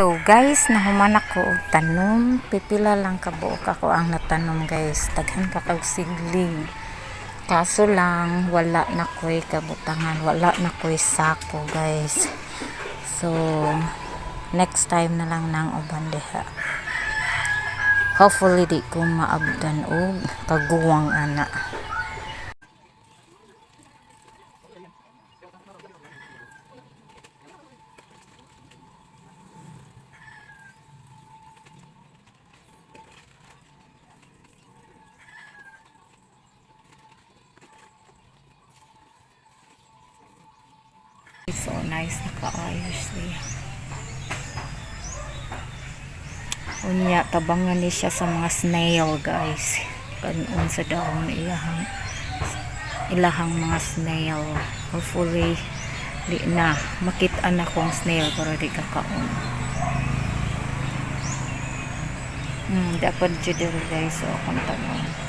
So guys, nahuman ako og tanom, pipila lang kabuok ako ang natanom guys. Daghan pa kag sigling. Kaso lang wala na koy kabutangan, wala na koy sako guys. So next time na lang nang uban diha. Hopefully di ko maabdan og kaguwang ana. So nice nakaayos siya. Unya tabangan ni siya sa mga snail guys. Kanon sa daon ilahang ilahang mga snail. Hopefully di na makita na kong snail pero di kakaon. Hmm, dapat jud diri guys so akong tanong.